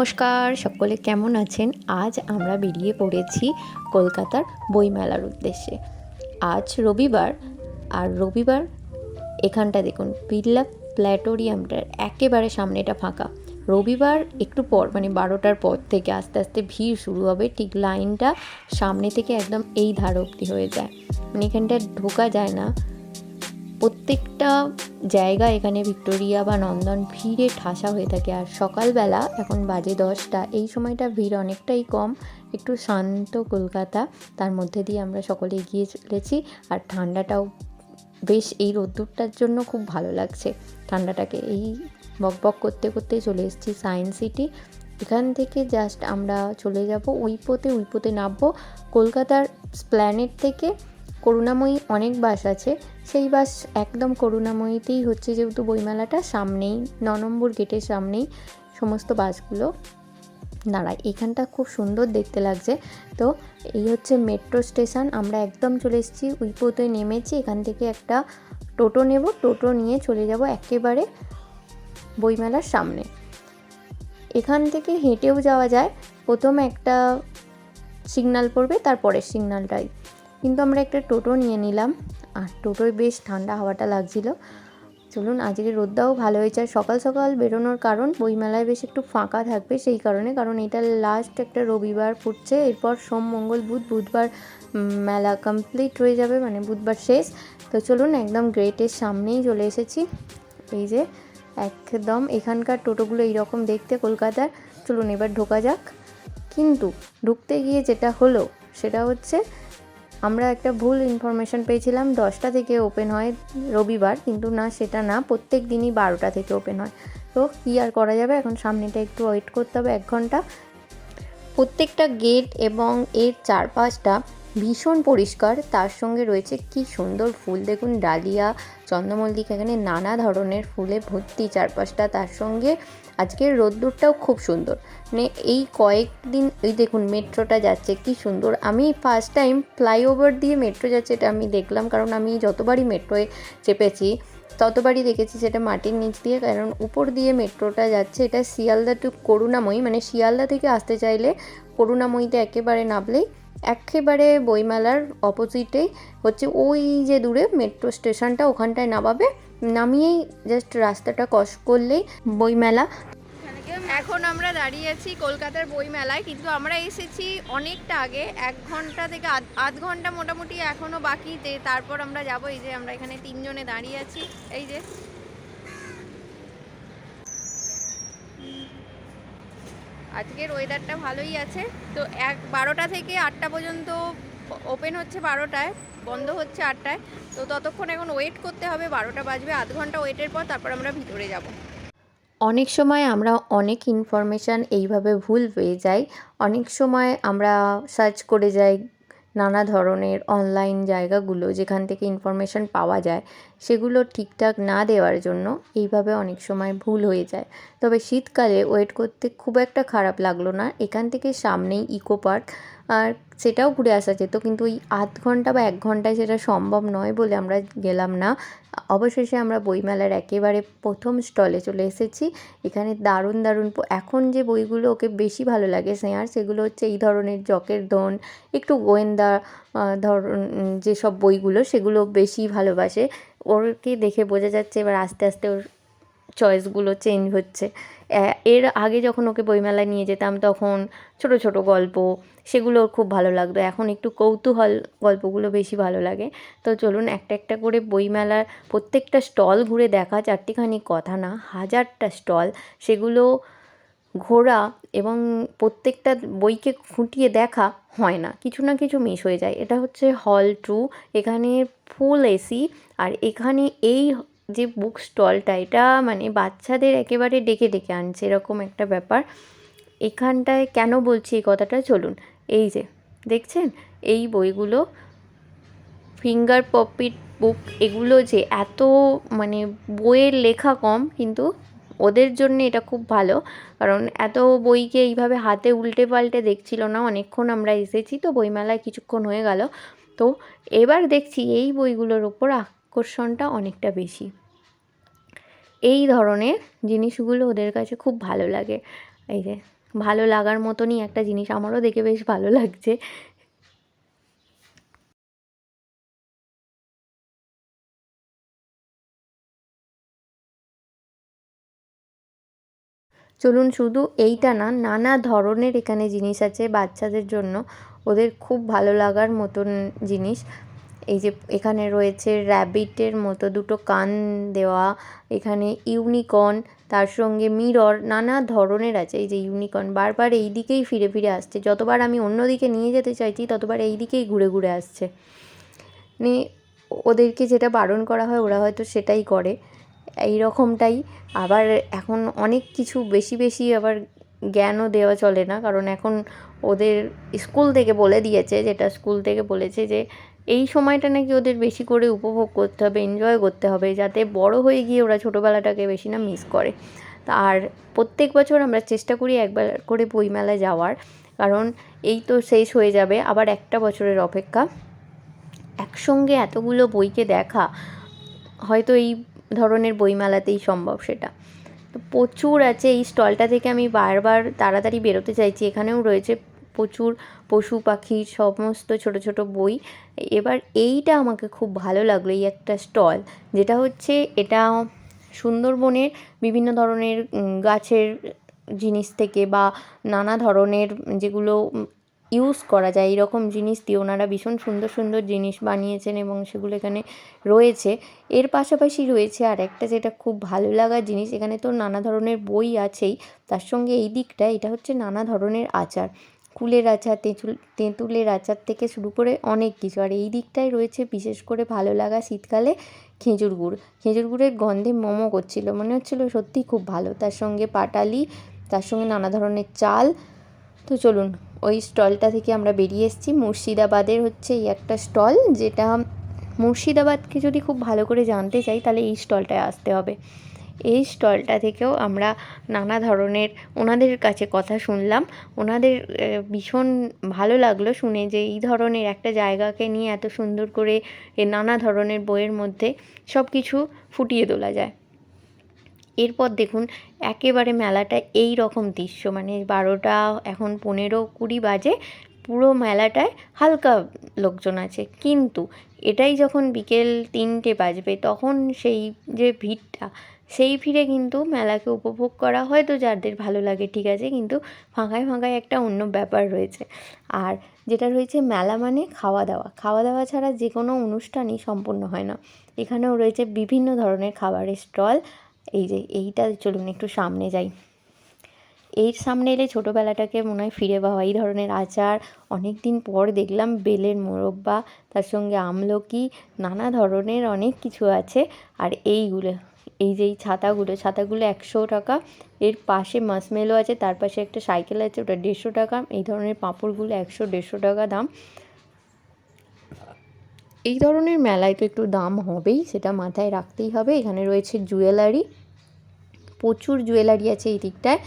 নমস্কার, সকলে কেমন আছেন? আজ আমরা বেরিয়ে পড়েছি কলকাতার বইমেলার উদ্দেশ্যে। আজ রবিবার, আর রবিবার এখানটা দেখুন, বিড়লা প্ল্যাটোরিয়ামটার একেবারে সামনেটা ফাঁকা। রবিবার একটু পর মানে বারোটার পর থেকে আস্তে আস্তে ভিড় শুরু হবে, ঠিক লাইনটা সামনে থেকে একদম এই ধার অবধি হয়ে যায়। মানে এখানটা ঢোকা যায় না। প্রত্যেকটা জায়গা এখানে ভিক্টোরিয়া বা নন্দন ভিড়ে ঠাসা হয়ে থাকে। আর সকালবেলা এখন বাজে দশটা, এই সময়টা ভিড় অনেকটাই কম। একটু শান্ত কলকাতা, তার মধ্যে দিয়ে আমরা সকলে এগিয়ে চলেছি। আর ঠান্ডাটাও বেশ এই রোদ্দুরটার জন্য খুব ভালো লাগছে। ঠান্ডাটাকে এই বক বক করতে করতে চলে এসেছি সায়েন্স সিটি। এখান থেকে জাস্ট আমরা চলে যাব উইপোতে উইপোতে নামবো। কলকাতার স্প্ল্যানেট থেকে করুণাময়ী অনেক বাস আছে। সেই বাস একদম করুণাময়ীতেই হচ্ছে যেহেতু বইমেলাটা, সামনেই, ন নম্বর গেটের সামনেই সমস্ত বাসগুলো দাঁড়ায়। এখানটা খুব সুন্দর দেখতে লাগছে। তো এই হচ্ছে মেট্রো স্টেশন আমরা একদম চলে এসেছি, উইপোতে নেমেছি, এখান থেকে একটা টোটো নেব, টোটো নিয়ে চলে যাব একেবারে বইমেলার সামনে। এখান থেকে হেঁটেও যাওয়া যায়। প্রথম একটা সিগনাল পড়বে, তারপরের সিগনালটাই কিন্তু আমরা একটা টোটো নিয়ে নিলাম। আর টোটোয় বেশ ঠান্ডা হাওয়াটা লাগছিল। চলুন আজকে রোদটাও ভালো হয়েছে। আর সকাল সকাল বেরোনোর কারণ বইমেলায় বেশ একটু ফাঁকা থাকবে সেই কারণে, কারণ এটা লাস্ট একটা রবিবার পড়ছে এরপর সোম, মঙ্গল, বুধ, বুধবার মেলা কমপ্লিট হয়ে যাবে মানে বুধবার শেষ। তো চলুন, একদম গ্রেটের সামনেই চলে এসেছি। এই যে একদম এখানকার টোটোগুলো এইরকম দেখতে কলকাতার। চলুন, এবার ঢোকা যাক। কিন্তু ঢুকতে গিয়ে যেটা হলো, সেটা হচ্ছে আমরা একটা ভুল ইনফরমেশন পেয়েছিলাম, দশটা থেকে ওপেন হয় রবিবার, কিন্তু না, সেটা না, প্রত্যেক দিনই বারোটা থেকে ওপেন হয়। তো কী আর করা যাবে? এখন সামনেটা একটু ওয়েট করতে হবে এক ঘণ্টা। প্রত্যেকটা গেট এবং এর চারপাশটা ভীষণ পরিষ্কার। তার সঙ্গে রয়েছে কি সুন্দর ফুল। দেখুন, ডালিয়া, চন্দ্রমল্লিকা, এখানে নানা ধরনের ফুলে ভর্তি চারপাশটা। তার সঙ্গে আজকের রোদ্দুরটাও খুব সুন্দর। মানে এই কয়েকদিন, এই দেখুন, মেট্রোটা যাচ্ছে, কি সুন্দর। আমি ফার্স্ট টাইম ফ্লাইওভার দিয়ে মেট্রো যাচ্ছে, এটা আমি দেখলাম। কারণ আমি যতবারই মেট্রোয় চেপেছি, ততবারই দেখেছি সেটা মাটির নিচ দিয়ে। কারণ উপর দিয়ে মেট্রোটা যাচ্ছে, এটা শিয়ালদা টু করুণাময়ী। মানে শিয়ালদা থেকে আসতে চাইলে করুণাময়ীতে একেবারে নামলেই একেবারে বইমেলার অপোজিটেই হচ্ছে ওই যে দূরে মেট্রো স্টেশনটা ওখানটায় নামাবে। নামিয়েই জাস্ট রাস্তাটা কস করলেই বইমেলা। এখন আমরা দাঁড়িয়ে আছি কলকাতার বই মেলায় কিন্তু আমরা এসেছি অনেকটা আগে, এক ঘণ্টা থেকে আধ- ঘণ্টা মোটামুটি এখনও বাকি। যে তারপর আমরা যাব, এই যে আমরা এখানে তিনজনে দাঁড়িয়ে আছি। এই যে আজকের ওয়েদারটা ভালোই আছে। তো এক বারোটা থেকে আটটা পর্যন্ত ওপেন হচ্ছে বারোটায়, বন্ধ হচ্ছে আটটায়। তো ততক্ষণ এখন ওয়েট করতে হবে, বারোটা বাজবে, আধ ঘণ্টা ওয়েটের পর তারপর আমরা ভিতরে যাব। অনেক সময় আমরা অনেক ইনফরমেশান এইভাবে ভুল পেয়ে যাই। অনেক সময় আমরা সার্চ করে যাই নানা ধরনের অনলাইন জায়গাগুলো যেখান থেকে ইনফরমেশান পাওয়া যায়। সেগুলো ঠিকঠাক না দেওয়ার জন্য এইভাবে অনেক সময় ভুল হয়ে যায়। তবে শীতকালে ওয়েট করতে খুব একটা খারাপ লাগল না। এখান থেকে সামনেই ইকো পার্ক। আর সেটাও ঘুরে আসা যেত, কিন্তু ওই আধ ঘণ্টা বা এক ঘন্টায় সেটা সম্ভব নয় বলে আমরা গেলাম না। অবশেষে আমরা বইমেলার একেবারে প্রথম স্টলে চলে এসেছি। এখানে দারুণ দারুণ এখন যে বইগুলো ওকে বেশি ভালো লাগে স্নেহার, সেগুলো হচ্ছে এই ধরনের জকের ধন, একটু গোয়েন্দা ধরন যেসব বইগুলো সেগুলো বেশি ভালোবাসে। ওরকে দেখে বোঝা যাচ্ছে এবার আস্তে আস্তে ওর চয়েসগুলো চেঞ্জ হচ্ছে। এর আগে যখন ওকে বইমেলায় নিয়ে যেতাম তখন ছোট ছোট গল্প সেগুলো খুব ভালো লাগতো। এখন একটু কৌতূহল গল্পগুলো বেশি ভালো লাগে। তো চলুন একটা একটা করে বইমেলার প্রত্যেকটা স্টল ঘুরে দেখা, চারটিখানি কথা না, হাজারটা স্টল সেগুলো ঘোরা এবং প্রত্যেকটা বইকে খুঁটিয়ে দেখা হয় না। কিছু না কিছু মিস হয়ে যায়। এটা হচ্ছে হল টু এখানে ফুল এসি আর এখানে এই যে বুক স্টলটা এটা মানে বাচ্চাদের একেবারে ডেকে ডেকে আনছে, এরকম একটা ব্যাপার। এখানটায় কেন বলছি এই কথাটা? চলুন। এই যে, দেখছেন? এই বইগুলো ফিঙ্গার পপিট বুক এগুলো যে এত মানে বইয়ের লেখা কম, কিন্তু ওদের জন্য এটা খুব ভালো। কারণ এত বইকে এইভাবে হাতে উল্টে পাল্টে দেখছিল না, অনেকক্ষণ আমরা এসেছি তো বইমেলায় কিছুক্ষণ হয়ে গেল। তো এবার দেখছি এই বইগুলোর ওপর আকর্ষণটা অনেকটা বেশি। এই ধরনের জিনিসগুলো ওদের কাছে খুব ভালো লাগে। এই যে, ভালো লাগার মতনই একটা জিনিস আমারও দেখে বেশ ভালো লাগছে। চলুন শুধু এইটা না, নানা ধরনের এখানে জিনিস আছে বাচ্চাদের জন্য। ওদের খুব ভালো লাগার মতন জিনিস। এই যে এখানে রয়েছে র্যাবিটের মতো দুটো কান দেওয়া, এখানে ইউনিকর্ন, তার সঙ্গে মিরর, নানা ধরনের আছে। এই যে ইউনিকর্ন বারবার এই দিকেই ফিরে ফিরে আসছে। যতবার আমি অন্যদিকে নিয়ে যেতে চাইছি, ততবার এই দিকেই ঘুরে ঘুরে আসছে। মানে ওদেরকে যেটা বারণ করা হয়, ওরা হয়তো সেটাই করে। এই রকমটাই আবার এখন অনেক কিছু বেশি বেশি আবার জ্ঞানও দেওয়া চলে না। কারণ এখন ওদের স্কুল থেকে বলে দিয়েছে, যেটা স্কুল থেকে বলেছে যে, এই সময়টা নাকি ওদের বেশি করে উপভোগ করতে হবে এনজয় করতে হবে, যাতে বড় হয়ে গিয়ে ওরা ছোটোবেলাটাকে বেশি না মিস করে। তা আর প্রত্যেক বছর আমরা চেষ্টা করি একবার করে বইমেলায় যাওয়ার। কারণ এই তো শেষ হয়ে যাবে, আবার একটা বছরের অপেক্ষা। একসঙ্গে এতগুলো বইকে দেখা, হয়তো এই ধরনের বইমেলাতেই সম্ভব সেটা। তো প্রচুর আছে এই স্টলটা থেকে আমি বারবার তাড়াতাড়ি বেরোতে চাইছি। এখানেও রয়েছে প্রচুর পশু পাখির সমস্ত ছোট ছোট বই। এবার এইটা আমাকে খুব ভালো লাগল এই একটা স্টল, যেটা হচ্ছে এটা সুন্দরবনের বিভিন্ন ধরনের গাছের জিনিস থেকে বা নানা ধরনের যেগুলো ইউজ করা যায়। এরকম জিনিস দিয়ে ওনারা ভীষণ সুন্দর সুন্দর জিনিস বানিয়েছেন এবং সেগুলো এখানে রয়েছে। এর পাশাপাশি রয়েছে আর একটা যেটা খুব ভালো লাগার জিনিস। এখানে তো নানা ধরনের বই আছেই। তার সঙ্গে এই দিকটা, এটা হচ্ছে নানা ধরনের আচার। কুলের আচার, তেঁতুল, তেঁতুলের আচার থেকে শুরু করে অনেক কিছু। আর এই দিকটায় রয়েছে বিশেষ করে ভালো লাগা শীতকালে খেজুর গুড়। খেজুর গুড়ের গন্ধে মোমো করছিল। মনে হচ্ছিল সত্যিই খুব ভালো। তার সঙ্গে পাটালি, তার সঙ্গে নানা ধরনের চাল তো চলুন, ওই স্টলটা থেকে আমরা বেরিয়ে এসেছি। মুর্শিদাবাদের হচ্ছে এই একটা স্টল যেটা মুর্শিদাবাদকে যদি খুব ভালো করে জানতে চাই, তাহলে এই স্টলটায় আসতে হবে। এই স্টলটা থেকেও আমরা নানা ধরনের ওনাদের কাছে কথা শুনলাম। ওনাদের ভীষণ ভালো লাগল শুনে যে এই ধরনের একটা জায়গাকে নিয়ে এত সুন্দর করে নানা ধরনের বইয়ের মধ্যে সব কিছু ফুটিয়ে তোলা যায়। এরপর দেখুন, একেবারে মেলাটা এই রকম দৃশ্য। মানে বারোটা, এখন পনেরো কুড়ি বাজে, পুরো মেলাটায় হালকা লোকজন আছে। কিন্তু এটাই যখন বিকেল তিনটে বাজবে, তখন সেই যে ভিড়টা, সেই ভিড়ে কিন্তু মেলাকে উপভোগ করা হয়তো যাদের ভালো লাগে, ঠিক আছে, কিন্তু ফাঁকায় ফাঁকায় একটা অন্য ব্যাপার রয়েছে। আর যেটা রয়েছে মেলা মানে খাওয়া দাওয়া খাওয়া দাওয়া ছাড়া যে কোনো অনুষ্ঠানই সম্পূর্ণ হয় না। এখানেও রয়েছে বিভিন্ন ধরনের খাবারের স্টল এই যে এইটা চলুন একটু সামনে যাই। এর সামনে এলে ছোটোবেলাটাকে মনে হয় ফিরে পাওয়া। এই ধরনের আচার অনেক দিন পর দেখলাম, বেলের মোরব্বা, তার সঙ্গে আমলকি, নানা ধরনের অনেক কিছু আছে। আর এইগুলো, এই যে এই ছাতাগুলো ছাতাগুলো একশো টাকা। এর পাশে মাসমেলো আছে, তার পাশে একটা সাইকেল আছে, ওটা দেড়শো টাকা। এই ধরনের পাঁপড়গুলো একশো দেড়শো টাকা দাম। এই ধরনের মেলায় তো একটু দাম হবেই, সেটা মাথায় রাখতেই হবে। এখানে রয়েছে জুয়েলারি, প্রচুর জুয়েলারি আছে এই দিকটায়।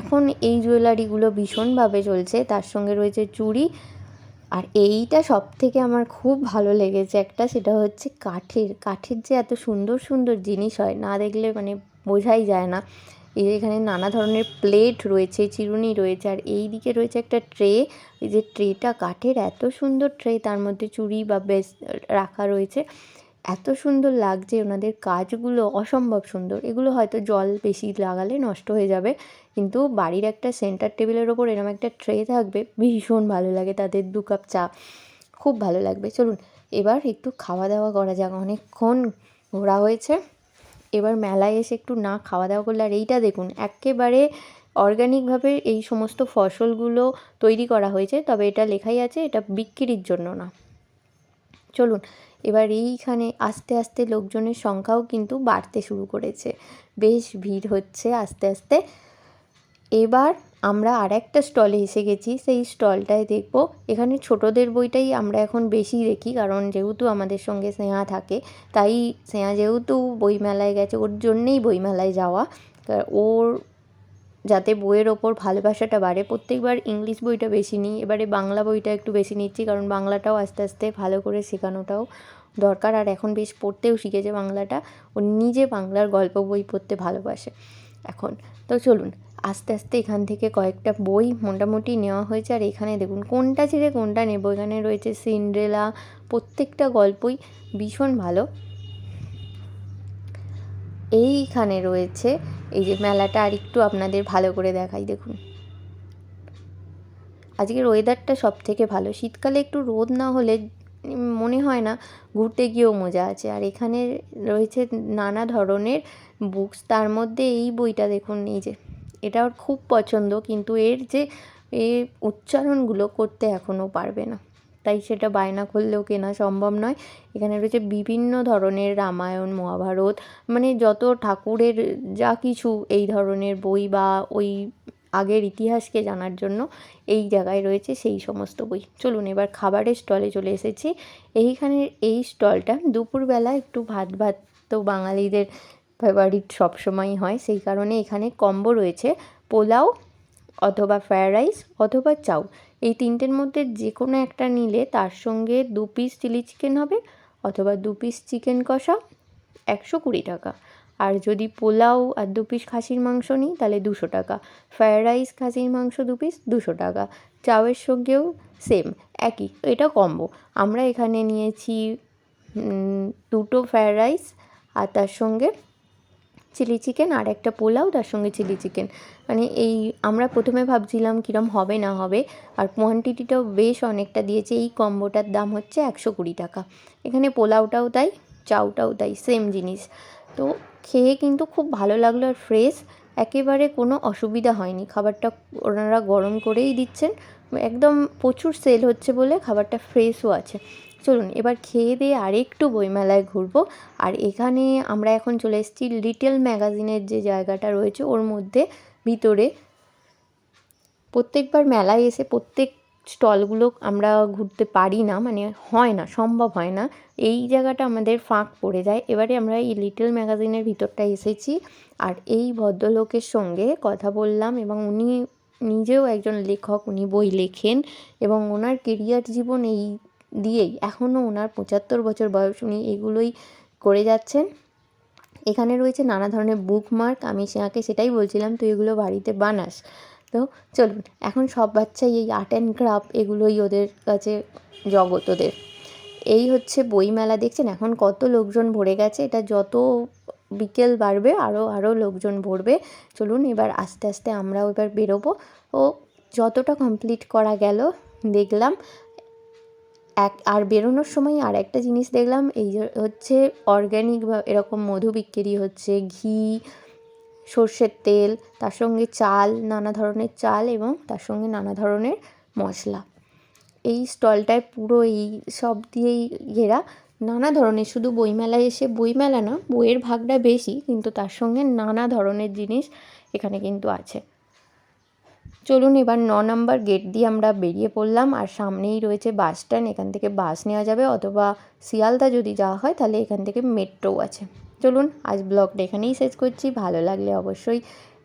এখন এই জুয়েলারিগুলো ভীষণভাবে চলছে, তার সঙ্গে রয়েছে চুড়ি। আর এইটা সব থেকে আমার খুব ভালো লেগেছে একটা, সেটা হচ্ছে কাঠের। কাঠের যে এত সুন্দর সুন্দর জিনিস হয়, না দেখলে মানে বোঝাই যায় না। এখানে নানা ধরনের প্লেট রয়েছে, চিরুনি রয়েছে, আর এই দিকে রয়েছে একটা ট্রে। এই যে ট্রেটা কাঠের, এত সুন্দর ট্রে তার মধ্যে চুড়ি বা বেশ রাখা রয়েছে। এত সুন্দর লাগছে ওনাদের কাজগুলো, অসম্ভব সুন্দর। এগুলো হয়তো জল বেশি লাগালে নষ্ট হয়ে যাবে, কিন্তু বাড়ির একটা সেন্টার টেবিলের ওপর এরকম একটা ট্রে থাকবে, ভীষণ ভালো লাগে তাদের দু কাপ চা। খুব ভালো লাগবে। চলুন, এবার একটু খাওয়া দাওয়া করা যাক। অনেকক্ষণ ঘোরা হয়েছে। এবার মেলায় এসে একটু না খাওয়া দাওয়া করলে, আর এইটা দেখুন, একেবারে অর্গ্যানিকভাবে এই সমস্ত ফসলগুলো তৈরি করা হয়েছে, তবে এটা লেখাই আছে, এটা বিক্রির জন্য না। চলুন, এবার এইখানে আস্তে আস্তে লোকজনের সংখ্যাও কিন্তু বাড়তে শুরু করেছে। বেশ ভিড় হচ্ছে আস্তে আস্তে। এবার আমরা আর একটা স্টলে এসে গেছি, সেই স্টলটায় দেখব। এখানে ছোটদের বইটাই আমরা এখন বেশি দেখি, কারণ যেহেতু আমাদের সঙ্গে স্নেহা থাকে, তাই স্নেহা যেহেতু বইমেলায় গেছে, ওর জন্যেই বইমেলায় যাওয়া। ওর যাতে বইয়ের ওপর ভালোবাসাটা বাড়ে, প্রত্যেকবার ইংলিশ বইটা বেশি নিই। এবারে বাংলা বইটা একটু বেশি নিচ্ছি, কারণ বাংলাটাও আস্তে আস্তে ভালো করে শেখানোটাও দরকার। আর এখন বেশ পড়তেও শিখেছে বাংলাটা। ও নিজে বাংলার গল্প বই পড়তে ভালোবাসে। এখন তো চলুন আস্তে আস্তে এখান থেকে কয়েকটা বই মোটামুটি নেওয়া হয়েছে। আর এখানে দেখুন, কোনটা ছেড়ে কোনটা নেব? এখানে রয়েছে সিন্ড্রেলা, প্রত্যেকটা গল্পই ভীষণ ভালো। এইখানে রয়েছে, এই যে মেলাটা আর একটু আপনাদের ভালো করে দেখাই, দেখুন। আজকের ওয়েদারটা সব থেকে ভালো। শীতকালে একটু রোদ না হলে মনে হয় না ঘুরতে গিয়েও মজা আছে। আর এখানে রয়েছে নানা ধরনের বুকস তার মধ্যে এই বইটা দেখুন, এই যে এটা ওর খুব পছন্দ, কিন্তু এর যে এ উচ্চারণগুলো করতে এখনও পারবে না। তাই সেটা বায়না করলেও কেনা সম্ভব নয়। এখানে রয়েছে বিভিন্ন ধরনের রামায়ণ, মহাভারত মানে যত ঠাকুরের যা কিছু এই ধরনের বই বা ওই আগের ইতিহাসকে জানার জন্য এই জায়গায় রয়েছে সেই সমস্ত বই। চলুন এবার খাবারের স্টলে চলে এসেছি। এইখানের এই স্টলটা দুপুরবেলা একটু ভাত ভাত তো বাঙালিদের ফেভারিট সবসময়ই হয়। সেই কারণে এখানে কম্বো রয়েছে পোলাও অথবা ফ্রায়েড রাইস অথবা চাউ। এই তিনটের মধ্যে যে কোনো একটা নিলে তার সঙ্গে দু পিস চিলি চিকেন হবে অথবা দু পিস চিকেন কষা একশো কুড়ি টাকা। আর যদি পোলাও আর দু পিস খাসির মাংস নিই তাহলে দুশো টাকা। ফ্রায়েড রাইস খাসির মাংস দু পিস দুশো টাকা। চাউয়ের সঙ্গেও সেম একই। এটা কম্বো আমরা এখানে নিয়েছি দুটো ফ্রায়েড রাইস আর তার সঙ্গে চিলি চিকেন আর একটা পোলাও, তার সঙ্গে চিলি চিকেন মানে এই, আমরা প্রথমে ভাবছিলাম কীরম হবে না হবে, আর কোয়ান্টিটিটাও বেশ অনেকটা দিয়েছে। এই কম্বোটার দাম হচ্ছে একশো কুড়ি টাকা। এখানে পোলাওটাও তাই, চাউটাও তাই সেম জিনিস। তো খেয়ে কিন্তু খুব ভালো লাগল আর ফ্রেশ একেবারে কোনো অসুবিধা হয়নি। খাবারটা ওনারা গরম করেই দিচ্ছেন। একদম প্রচুর সেল হচ্ছে বলে খাবারটা ফ্রেশও আছে। চলুন, এবার খেয়ে দিয়ে আরেকটু বইমেলায় ঘুরবো। আর এখানে আমরা এখন চলে এসেছি লিটল ম্যাগাজিনের যে জায়গাটা রয়েছে, ওর মধ্যে, ভিতরে। প্রত্যেকবার মেলায় এসে প্রত্যেক স্টলগুলো আমরা ঘুরতে পারি না মানে হয় না, সম্ভব হয় না। এই জায়গাটা আমাদের ফাঁক পড়ে যায়। এবারে আমরা এই লিটল ম্যাগাজিনের ভিতরটা এসেছি। আর এই ভদ্রলোকের সঙ্গে কথা বললাম এবং উনি নিজেও একজন লেখক, উনি বই লেখেন এবং ওনার কেরিয়ার জীবন এই দিয়েই এখনও ওনার পঁচাত্তর বছর বয়স উনি এগুলোই করে যাচ্ছেন। এখানে রয়েছে নানা ধরনের বুকমার্ক আমি সেয়াকে সেটাই বলছিলাম, তুই এগুলো বাড়িতে বানাস। তো চলুন, এখন সব বাচ্চাই এই আর্ট অ্যান্ড ক্রাফট এগুলোই ওদের কাছে জগৎ ওদের। এই হচ্ছে বইমেলা, দেখছেন? এখন কত লোকজন ভরে গেছে, এটা যত বিকেল বাড়বে আরও আরও লোকজন ভরবে। চলুন, এবার আস্তে আস্তে আমরাও এবার বেরোবো। ও যতটা কমপ্লিট করা গেল, দেখলাম। এক, আর বেরোনোর সময় আর একটা জিনিস দেখলাম, এই হচ্ছে অর্গ্যানিক বা এরকম মধু বিক্রি হচ্ছে, ঘি, সর্ষের তেল, তার সঙ্গে চাল, নানা ধরনের চাল এবং তার সঙ্গে নানা ধরনের মশলা। এই স্টলটায় পুরো এই সব দিয়েই ঘেরা, নানা ধরনের, শুধু বইমেলায় এসে বইমেলা না, বইয়ের ভাগটা বেশি, কিন্তু তার সঙ্গে নানা ধরনের জিনিস এখানে কিন্তু আছে। চলুন এবার ন নাম্বার গেট দিয়ে আমরা বেরিয়ে পড়লাম, আর সামনেই রয়েছে বাস স্ট্যান্ড। এখান থেকে বাস নেওয়া যাবে, অথবা শিয়ালদা যদি যাওয়া হয়, তাহলে এখান থেকে মেট্রো আছে। চলুন, আজ ব্লগটা এখানেই শেষ করছি। ভালো লাগলে অবশ্যই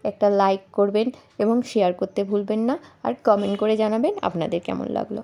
একটা লাইক করবেন এবং শেয়ার করতে ভুলবেন না, আর কমেন্ট করে জানাবেন আপনাদের কেমন লাগল।